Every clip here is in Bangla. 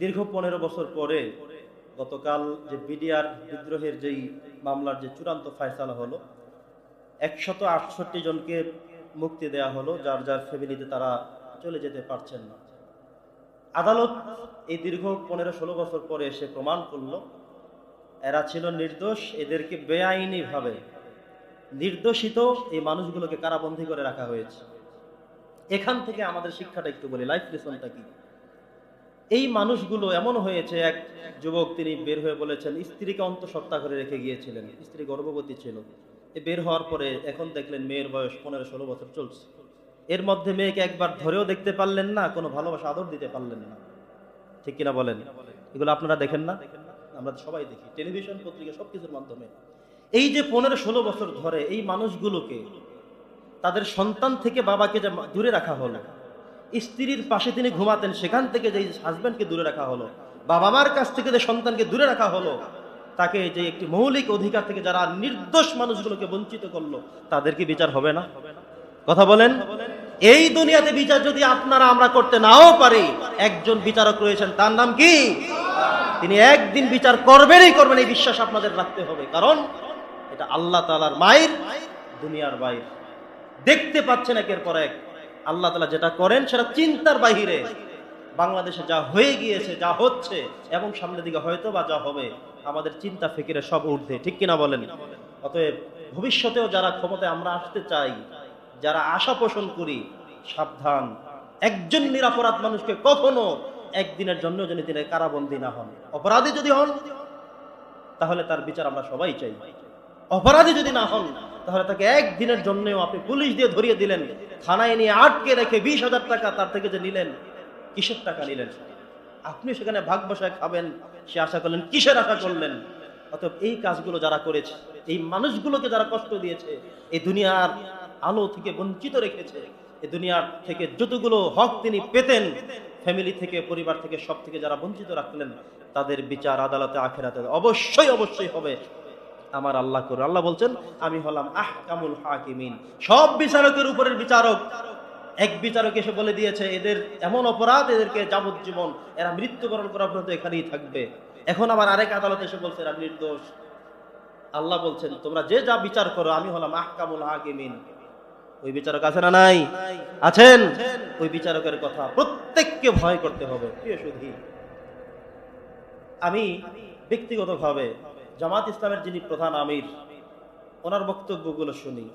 দীর্ঘ পনেরো বছর পরে গতকাল যে বিডিআর বিদ্রোহের যেই মামলার যে চূড়ান্ত ফয়সালা হলো, একশত আটষট্টি জনকে মুক্তি দেয়া হলো, যার যার ফ্যামিলিতে তারা চলে যেতে পারছেন না। আদালত এই দীর্ঘ পনেরো ষোলো বছর পরে এসে প্রমাণ করল, এরা ছিল নির্দোষ, এদেরকে বেআইনিভাবে নির্দোষিত এই মানুষগুলোকে কারাবন্দী করে রাখা হয়েছে। এখান থেকে আমাদের শিক্ষাটা একটু বলি লাইফ লেসনটা কি? এই মানুষগুলো এমন হয়েছে, এক যুবক তিনি বের হয়ে বলেছেন, স্ত্রীকে অন্তঃসত্ত্বা করে রেখে গিয়েছিলেন। স্ত্রী গর্ভবতী ছিল। বের হওয়ার পরে এখন দেখলেন মেয়ের বয়স পনেরো ষোলো বছর চলছে। এর মধ্যে মেয়েকে একবার ধরেও দেখতে পারলেন না, কোনো ভালোবাসা আদর দিতে পারলেন না। ঠিক কিনা বলেন? এগুলো আপনারা দেখেন না? আমরা সবাই দেখি। টেলিভিশন পত্রিকা সবকিছুর মাধ্যমে। এই যে পনেরো ষোলো বছর ধরে এই মানুষগুলোকে তাদের সন্তান থেকে বাবাকে যে দূরে রাখা হলো স্ত্রীর পাশে তিনি ঘুমাতেন, সেখান থেকে যে হাজব্যান্ডকে দূরে রাখা হলো বাবা মার কাছ থেকে যে সন্তানকে দূরে রাখা হলো, তাকে যে একটি মৌলিক অধিকার থেকে যারা নির্দোষ মানুষগুলোকে বঞ্চিত করল, তাদেরকে বিচার হবে না? কথা বলেন? এই দুনিয়াতে বিচার যদি আপনারা আমরা করতে নাও পারি, একজন বিচারক রয়েছেন, তার নাম কি? তিনি একদিন বিচার করবেনই করবেন, এই বিশ্বাস আপনাদের রাখতে হবে, কারণ এটা আল্লাহ তালার মায়ের, দুনিয়ার বাইর। দেখতে পাচ্ছেন একের পর এক। আল্লাহ তালা যেটা করেন সেটা চিন্তার বাহিরে। বাংলাদেশে যা হয়ে গিয়েছে, যা হচ্ছে এবং সামনের দিকে হয়তো বা যা হবে, আমাদের চিন্তা ফিকিরে সব ঊর্ধ্বে। ঠিক কিনা বলেন? অতএব ভবিষ্যতেও যারা ক্ষমতায় আমরা আসতে চাই, যারা আশা পোষণ করি, সাবধান। একজন নিরাপরাধ মানুষকে কখনো একদিনের জন্য যদি তিনি কারাবন্দী না হন। অপরাধী যদি হন, তাহলে তার বিচার আমরা সবাই চাই। অপরাধী যদি না হন তাহলে তাকে একদিনের জন্যও আপনি পুলিশ দিয়ে ধরিয়ে দিলেন। থানায় নিয়ে আটকে রেখে বিশ হাজার টাকা তার থেকে যে নিলেন, কিসের টাকা নিলেন? আপনি সেখানে ভাগ বসায় খাবেন, সে আশা করলেন, কিসের আশা করলেন? অতএব এই কাজগুলো যারা করেছে, এই মানুষগুলোকে যারা কষ্ট দিয়েছে, এই দুনিয়ার আলো থেকে বঞ্চিত রেখেছে, এই দুনিয়ার থেকে যতগুলো হক তিনি পেতেন, ফ্যামিলি থেকে, পরিবার থেকে, সব থেকে যারা বঞ্চিত রাখলেন, তাদের বিচার আদালতে, আখেরাতে অবশ্যই অবশ্যই হবে। আমার আল্লাহ করে আল্লাহ বলছেন, আমি হলাম আহ কামুল হাকিমিন। সব বিচারকের উপরের বিচারক। এক বিচারক এসে বলে দিয়েছে, এদের এমন অপরাধ এদেরকে যাবজ্জীবন, এরা মৃত্যুবরণ করা পর্যন্ত এখানেই থাকবে। এখন আবার আরেক আদালত এসে বলছে, এরা নির্দোষ। আল্লাহ বলছেন, তোমরা যে যা বিচার করো, আমি হলাম আহ আহকামুল হাকিমিন। ওই বিচারক আছে না নাই? আছেন? ওই বিচারকের কথা প্রত্যেককে ভয় করতে হবে। প্রিয় সুধী, আমি ব্যক্তিগতভাবে জামাত ইসলামের যিনি প্রধান আমির, ওনার বক্তব্যগুলো শুনি।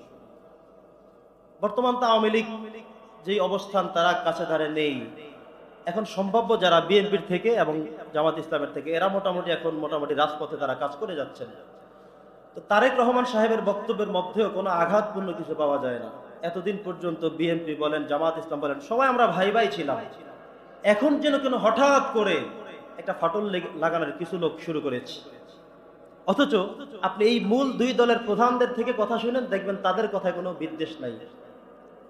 বর্তমান তো আওয়ামী লীগ যেই অবস্থান তারা কাছে ধারে নেই। এখন সম্ভাব্য যারা বিএনপির থেকে এবং জামাত ইসলামের থেকে, এরা মোটামুটি এখন মোটামুটি রাজপথে তারা কাজ করে যাচ্ছেন। তো তারেক রহমান সাহেবের বক্তব্যের মধ্যেও কোনো আঘাতপূর্ণ কিছু পাওয়া যায় না। এতদিন পর্যন্ত বিএনপি বলেন, জামাত ইসলাম বলেন, সবাই আমরা ভাই ভাই ছিলাম। এখন যেন কেন হঠাৎ করে একটা ফাটল লেগে- লাগানোর কিছু লোক শুরু করেছে। অথচ আপনি এই মূল দুই দলের প্রধানদের থেকে কথা শুনেন, দেখবেন তাদের কথায় কোনো বিদ্বেষ নাই।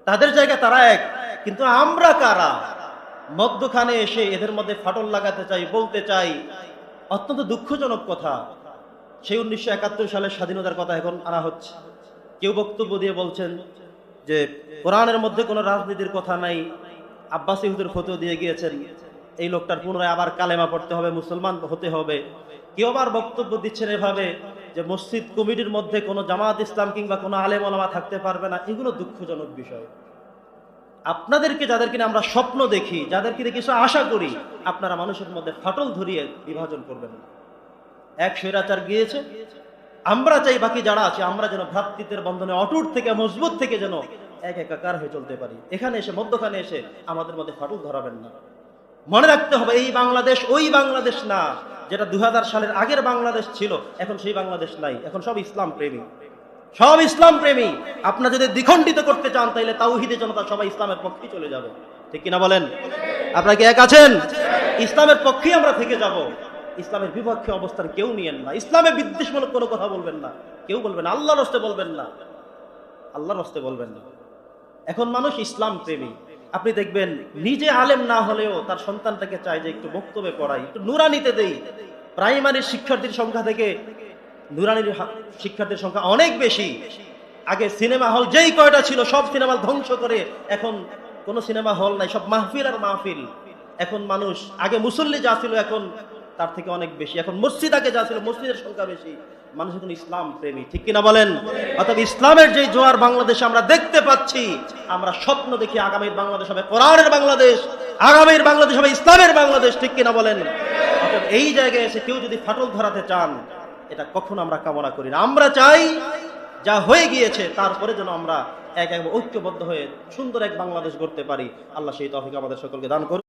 তাদের জায়গা তারা এক, কিন্তু আমরা কারা? মধ্যখানে এসে এদের মধ্যে ফাটল লাগাতে চাই, বলতে চাই, অত্যন্ত দুঃখজনক কথা। সেই উনিশশো একাত্তর সালের স্বাধীনতার কথা এখন আনা হচ্ছে। কেউ বক্তব্য দিয়ে বলছেন যে, কোরআনের মধ্যে কোনো রাজনীতির কথা নাই। আব্বাস ইহুদের ফটো দিয়ে গিয়েছেন। এই লোকটার পুনরায় আবার কালেমা পড়তে হবে, মুসলমান হতে হবে। কেউ আবার বক্তব্য দিচ্ছেন এভাবে যে মসজিদ, কমিটির মধ্যে কোনো জামাত ইসলাম কিংবা কোনো আলেম ওলামা থাকতে পারবে না। এগুলো দুঃখজনক বিষয়। আপনাদেরকে, যাদেরকে আমরা স্বপ্ন দেখি, যাদেরকে কিছু আশা করি, আপনারা মানুষের মধ্যে ফাটল ধরিয়ে বিভাজন করবেন না। এক স্বৈরাচার গিয়েছে, আমরা চাই বাকি যারা আছে, আমরা যেন ভ্রাতৃত্বের বন্ধনে অটুট থেকে, মজবুত থেকে যেন এক একাকার হয়ে চলতে পারি। এখানে এসে, মধ্যখানে এসে আমাদের মধ্যে ফাটল ধরাবেন না। মনে রাখতে হবে, এই বাংলাদেশ, ওই বাংলাদেশ না, যেটা দু হাজার সালের আগের বাংলাদেশ ছিল, এখন সেই বাংলাদেশ নাই। এখন সব ইসলাম প্রেমী। সব ইসলাম প্রেমী। আপনার যদি দ্বিখণ্ডিত করতে চান তাহলে তাওহিদে জনতা সবাই ইসলামের পক্ষেই চলে যাবে। ঠিক কিনা বলেন? আপনারা কি এক আছেন? ইসলামের পক্ষেই আমরা থেকে যাব। ইসলামের বিপক্ষে অবস্থান কেউ নিয়েন না। ইসলামে বিদ্বেষমূলক কোনো কথা বলবেন না। কেউ বলবেন না। আল্লাহর হস্তে বলবেন না। আল্লাহর হস্তে বলবেন না। এখন মানুষ ইসলাম প্রেমী। আপনি দেখবেন, নিজে আলেম না হলেও তার সন্তানটাকে চায় যে একটু বক্তব্যে পড়াই, একটু নুরানিতে দেই। প্রাইমারি শিক্ষার্থীর সংখ্যা থেকে নুরানির শিক্ষার্থীর সংখ্যা অনেক বেশি। আগে সিনেমা হল যেই কয়টা ছিল, সব সিনেমা ধ্বংস করে এখন কোনো সিনেমা হল নাই, সব মাহফিল আর মাহফিল। এখন মানুষ, আগে মুসল্লি যা ছিল, এখন তার থেকে অনেক বেশি। এখন মসজিদ আগে যা ছিল, মসজিদের সংখ্যা বেশি। মানুষ এখন ইসলাম প্রেমী, ঠিক কিনা বলেন? অর্থাৎ ইসলামের যে জোয়ার বাংলাদেশে আমরা দেখতে পাচ্ছি আমরা স্বপ্ন দেখি আগামীর বাংলাদেশ হবে কোরআনের বাংলাদেশ, আগামীর বাংলাদেশ হবে ইসলামের বাংলাদেশ, ঠিক কিনা বলেন? এই জায়গায় এসে কেউ যদি ফাটল ধরাতে চান, এটা কখনো আমরা কামনা করি না। আমরা চাই যা হয়ে গিয়েছে, তারপরে যেন আমরা এক এক ঐক্যবদ্ধ হয়ে সুন্দর এক বাংলাদেশ গড়তে পারি। আল্লাহ সেই তফিক আমাদের সকলকে দান করুন